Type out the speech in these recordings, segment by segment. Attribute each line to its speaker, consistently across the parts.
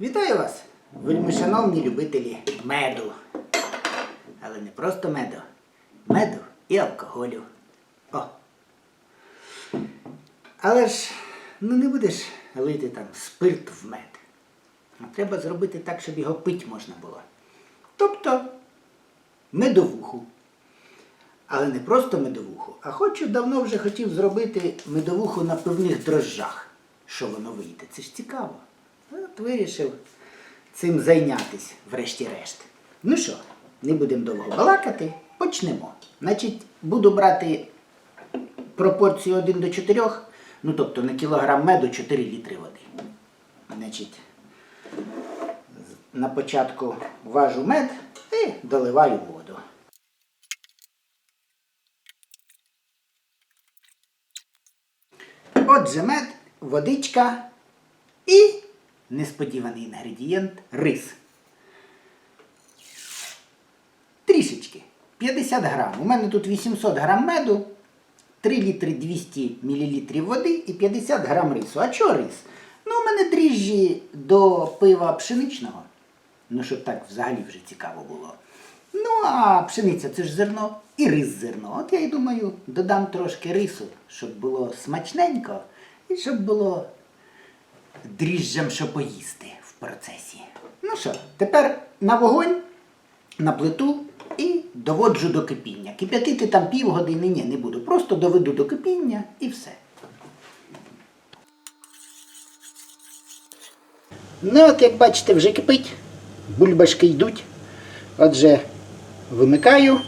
Speaker 1: Вітаю вас, вельми шановні любителі меду. Але не просто меду. Меду і алкоголю. О. Але ж ну не будеш лити там спирт в мед. Треба зробити так, щоб його пити можна було. Тобто медовуху. Але не просто медовуху, а хочу давно вже хотів зробити медовуху на певних дрожжах. Що воно вийде? Це ж цікаво. Вирішив цим зайнятися, врешті-решт. Ну що, не будемо довго балакати, почнемо. Значить, буду брати пропорцію 1 до 4, ну тобто на кілограм меду 4 літри води. Значить, на початку важу мед і доливаю воду. Отже, мед, водичка і несподіваний інгредієнт рис. Трішечки. 50 грам. У мене тут 800 грам меду, 3 літри 200 мл води і 50 грам рису. А чого рис? Ну, у мене дріжджі до пива пшеничного. Ну, щоб так взагалі вже цікаво було. Ну, а пшениця це ж зерно і рис зерно. От я й думаю, додам трошки рису, щоб було смачненько і щоб було дріжджам, що поїсти в процесі. Ну що, тепер на вогонь, на плиту і доводжу до кипіння. Кип'ятити там півгодини, ні, не буду. Просто доведу до кипіння і все. Ну, от як бачите, вже кипить, бульбашки йдуть. Отже, вимикаю,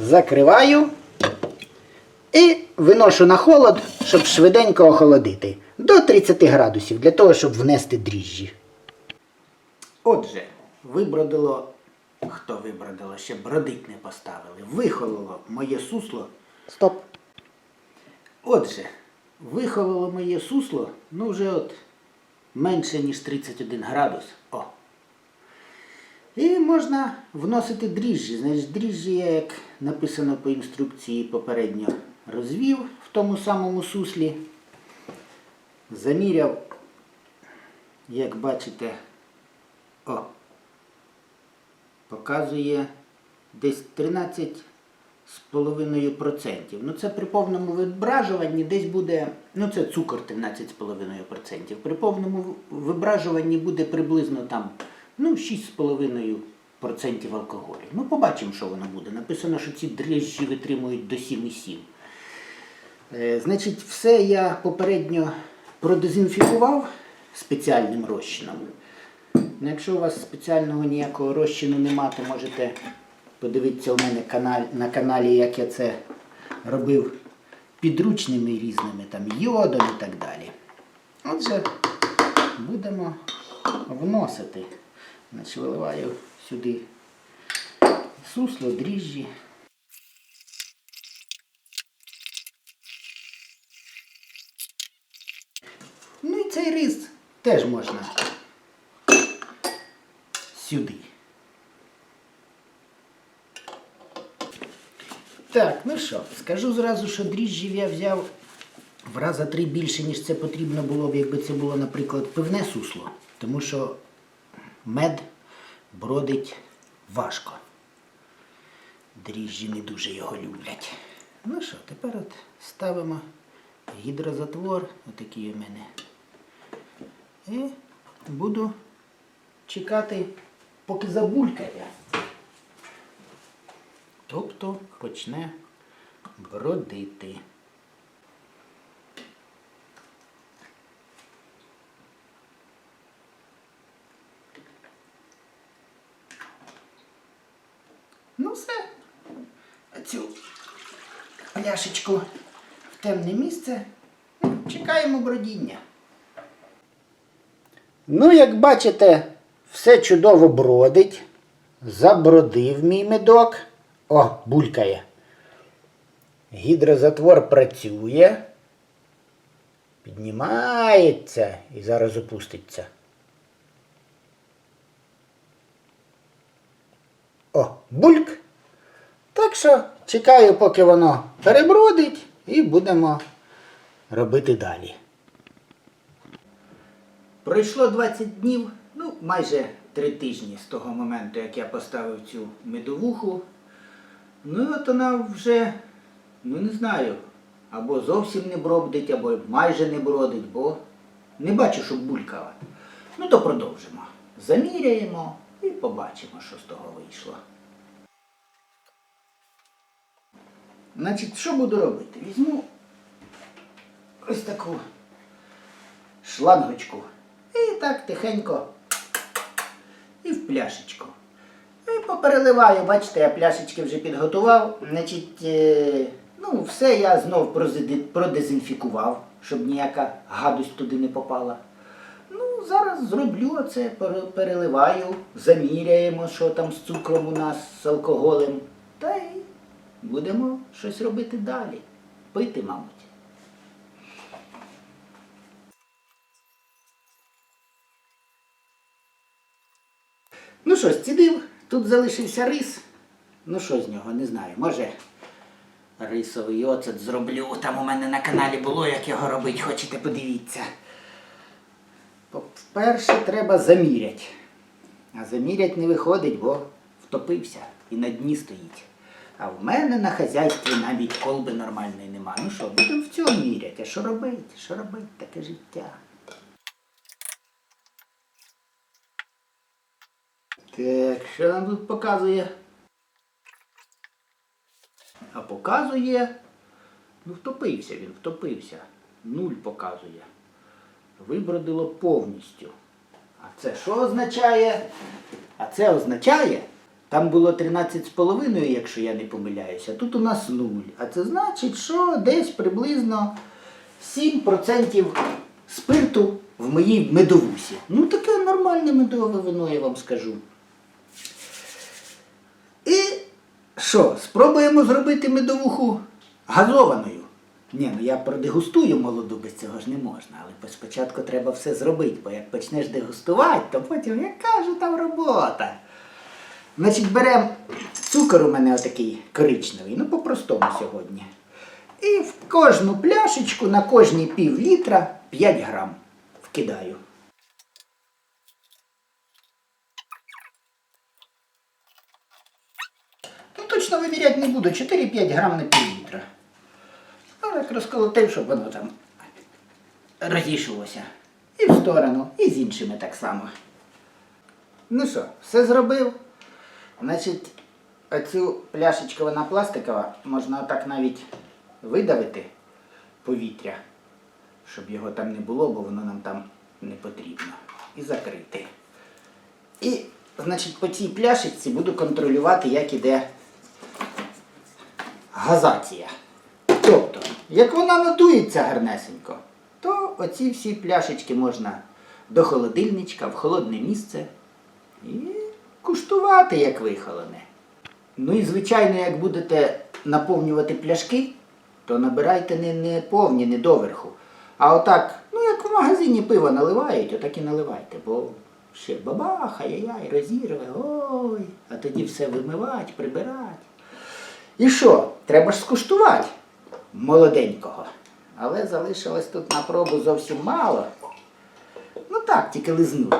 Speaker 1: закриваю виношу на холод, щоб швиденько охолодити. До 30 градусів, для того, щоб внести дріжджі. Отже, вибродило. Хто вибродило? Ще бродить не поставили. Вихололо моє сусло. Стоп. Отже, вихололо моє сусло, ну вже от менше, ніж 31 градус. О. І можна вносити дріжджі. Значить, дріжджі я, як написано по інструкції, попередньо розвів в тому самому суслі. Заміряв, як бачите, о, показує десь 13,5%. Ну це при повному вибражуванні десь буде, ну це цукор 13,5%. При повному вибражуванні буде приблизно там ну, 6,5% алкоголю. Ну, побачимо, що воно буде. Написано, що ці дріжджі витримують до 7,7. Е, Значить, все я попередньо продезінфікував спеціальним розчином. Ну, якщо у вас спеціального ніякого розчину нема, то можете подивитися у мене на каналі, як я це робив підручними різними, там йодом і так далі. Отже, будемо вносити. Значить, виливаю сюди сусло, дріжджі. Цей рис теж можна сюди. Так, ну що, скажу зразу, що дріжджів я взяв в рази три більше, ніж це потрібно було б, якби це було, наприклад, пивне сусло. Тому що мед бродить важко. Дріжджі не дуже його люблять. Ну що, тепер от ставимо гідрозатвор, отакий у мене. І буду чекати, поки забулькає. Тобто почне бродити. Ну все. Цю пляшечку в темне місце. Чекаємо бродіння. Ну, як бачите, все чудово бродить. Забродив мій медок. О, булькає. Гідрозатвор працює. Піднімається і зараз опуститься. О, бульк. Так що чекаю, поки воно перебродить, і будемо робити далі. Пройшло 20 днів, ну, майже три тижні з того моменту, як я поставив цю медовуху. Ну, і от вона вже, ну не знаю, або зовсім не бродить, або майже не бродить, бо не бачу, щоб булькала. Ну, то продовжимо. Заміряємо і побачимо, що з того вийшло. Значить, що буду робити? Візьму ось таку шлангочку. І так тихенько. І в пляшечку. І попереливаю, бачите, я пляшечки вже підготував. Значить, е, ну, все я знов продезінфікував, щоб ніяка гадость туди не попала. Ну, зараз зроблю оце, переливаю, заміряємо, що там з цукром у нас, з алкоголем. Та й будемо щось робити далі. Пити, мабуть. Ну що, зцідив, тут залишився рис. Ну що з нього, не знаю. Може рисовий оцет зроблю. Там у мене на каналі було, як його робити, хочете подивіться. Вперше треба заміряти. А заміряти не виходить, бо втопився і на дні стоїть. А в мене на хазяйстві навіть колби нормальної нема. Ну що, будемо в цьому міряти. А що робити? Що робити? Таке життя. Так, що нам тут показує? А показує. Ну, втопився він, втопився. Нуль показує. Вибродило повністю. А це що означає? А це означає, там було 13,5, якщо я не помиляюся, тут у нас 0. А це значить, що десь приблизно 7% спирту в моїй медовусі. Ну, таке нормальне медове вино, я вам скажу. І що, спробуємо зробити медовуху газованою. Ні, ну я продегустую молоду, без цього ж не можна. Але спочатку треба все зробити, бо як почнеш дегустувати, то потім яка ж там робота. Значить, беремо цукор у мене отакий коричневий, ну по-простому сьогодні. І в кожну пляшечку на кожні пів літра 5 грам вкидаю. Ну, точно виміряти не буду, 4-5 грам на пів літра. Ну, так розколотив, щоб воно там розійшлося. І в сторону, і з іншими так само. Ну що, все зробив. Значить, оцю пляшечку вона пластикова, можна отак навіть видавити повітря, щоб його там не було, бо воно нам там не потрібно. І закрити. І, значить, по цій пляшечці буду контролювати, як іде газація. Тобто, як вона надується гарнесенько, то оці всі пляшечки можна до холодильничка, в холодне місце і куштувати, як вихолоне. Ну і звичайно, як будете наповнювати пляшки, то набирайте не, не повні, не доверху. А отак, ну як в магазині пиво наливають, отак і наливайте, бо ще бабах, ай-яй, розірве, ой, а тоді все вимивати, прибирати. І що? Треба ж скуштувати молоденького. Але залишилось тут на пробу зовсім мало. Ну так, тільки лизнуть.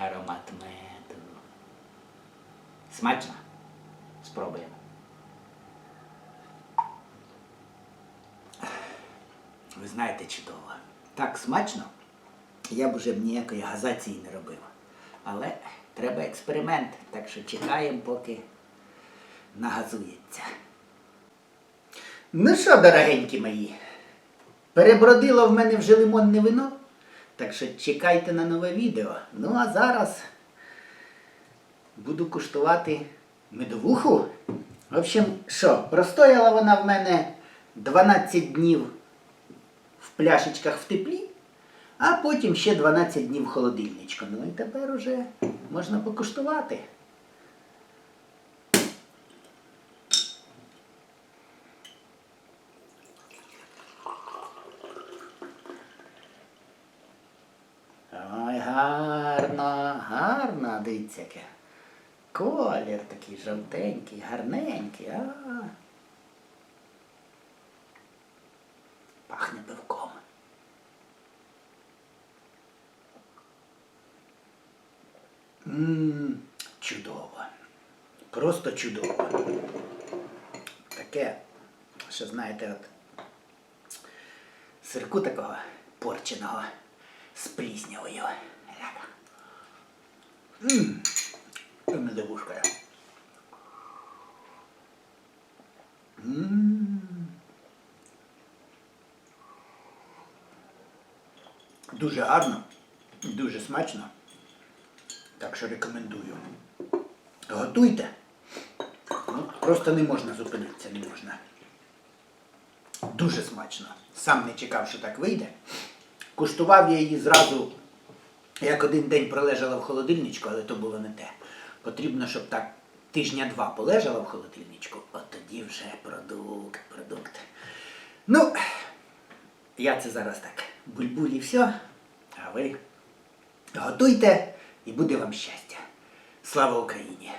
Speaker 1: Аромат меду. Смачно? Спробуємо. Ви знаєте чудово. Так смачно, я б уже ніякої газації не робив. Але треба експеримент, так що чекаємо, поки нагазується. Ну що, дорогенькі мої, перебродило в мене вже лимонне вино, так що чекайте на нове відео. Ну а зараз буду куштувати медовуху. В общем, що, простояла вона в мене 12 днів в пляшечках в теплі, а потім ще 12 днів холодильничку. Ну і тепер уже можна покуштувати. Ой, гарно, гарно, дивіться. Колір такий жовтенький, гарненький. А. чудово. Просто чудово. Таке, що знаєте, от сирку такого порченого з пліснявою. Ммм, медовушка. Ммм. Дуже гарно, дуже смачно. Так що рекомендую. Готуйте. Ну, просто не можна зупинитися, не можна. Дуже смачно. Сам не чекав, що так вийде. Куштував я її зразу, як один день пролежала в холодильничку, але то було не те. Потрібно, щоб так тижня два полежала в холодильничку, от тоді вже продукт, продукт. Ну, я це зараз так бульбулі все, а ви готуйте і буде вам щастя. Слава Україні!